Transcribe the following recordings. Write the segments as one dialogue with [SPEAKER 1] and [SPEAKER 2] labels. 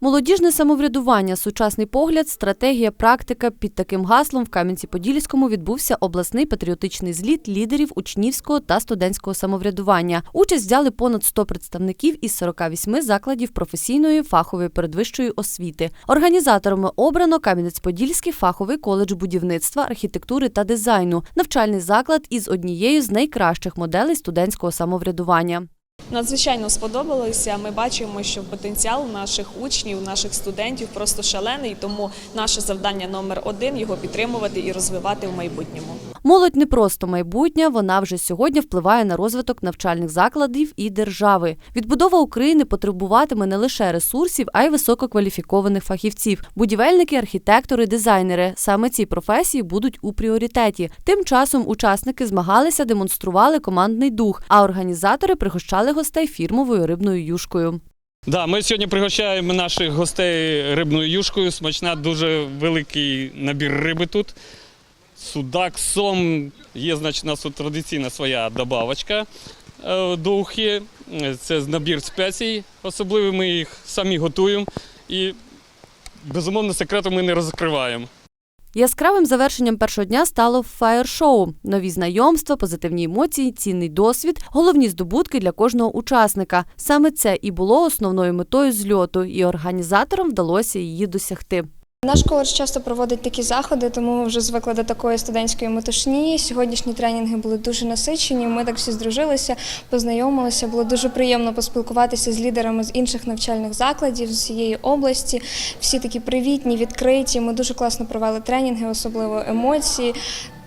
[SPEAKER 1] Молодіжне самоврядування, сучасний погляд, стратегія, практика. Під таким гаслом в Кам'янці-Подільському відбувся обласний патріотичний зліт лідерів учнівського та студентського самоврядування. Участь взяли понад 100 представників із 48 закладів професійної фахової передвищої освіти. Організаторами обрано Кам'янець-Подільський фаховий коледж будівництва, архітектури та дизайну, навчальний заклад із однією з найкращих моделей студентського самоврядування.
[SPEAKER 2] Надзвичайно сподобалося. Ми бачимо, що потенціал наших учнів, наших студентів просто шалений. Тому наше завдання номер один його підтримувати і розвивати в майбутньому.
[SPEAKER 1] Молодь не просто майбутнє, вона вже сьогодні впливає на розвиток навчальних закладів і держави. Відбудова України потребуватиме не лише ресурсів, а й висококваліфікованих фахівців. Будівельники, архітектори, дизайнери. Саме ці професії будуть у пріоритеті. Тим часом учасники змагалися, демонстрували командний дух, а організатори пригощали гостей фірмовою рибною юшкою.
[SPEAKER 3] Да, ми сьогодні пригощаємо наших гостей рибною юшкою. Смачна, дуже великий набір риби тут. Судак, сом. Є, значить, у нас традиційна своя добавочка е, до ухи. Це набір спецій. Особливо ми їх самі готуємо. І, безумовно, секрету ми не розкриваємо.
[SPEAKER 1] Яскравим завершенням першого дня стало фаєр-шоу. Нові знайомства, позитивні емоції, цінний досвід, головні здобутки для кожного учасника. Саме це і було основною метою зльоту, і організаторам вдалося її досягти.
[SPEAKER 4] Наш коледж часто проводить такі заходи, тому вже звикли до такої студентської метушні. Сьогоднішні тренінги були дуже насичені. Ми так всі здружилися, познайомилися. Було дуже приємно поспілкуватися з лідерами з інших навчальних закладів з цієї області. Всі такі привітні, відкриті. Ми дуже класно провели тренінги, особливо емоції.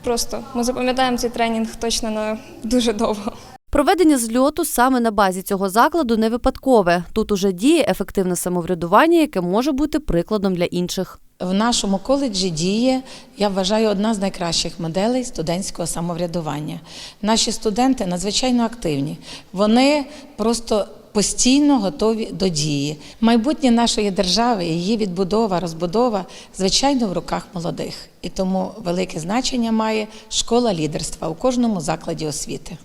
[SPEAKER 4] Просто ми запам'ятаємо цей тренінг точно на дуже довго.
[SPEAKER 1] Проведення зльоту саме на базі цього закладу не випадкове. Тут уже діє ефективне самоврядування, яке може бути прикладом для інших.
[SPEAKER 5] В нашому коледжі діє, я вважаю, одна з найкращих моделей студентського самоврядування. Наші студенти надзвичайно активні. Вони просто постійно готові до дії. Майбутнє нашої держави, її відбудова, розбудова, звичайно, в руках молодих. І тому велике значення має школа лідерства у кожному закладі освіти.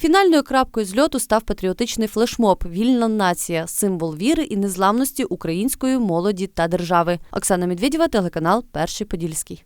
[SPEAKER 1] Фінальною крапкою зльоту став патріотичний флешмоб Вільна нація, символ віри і незламності української молоді та держави. Оксана Медведєва, телеканал Перший Подільський.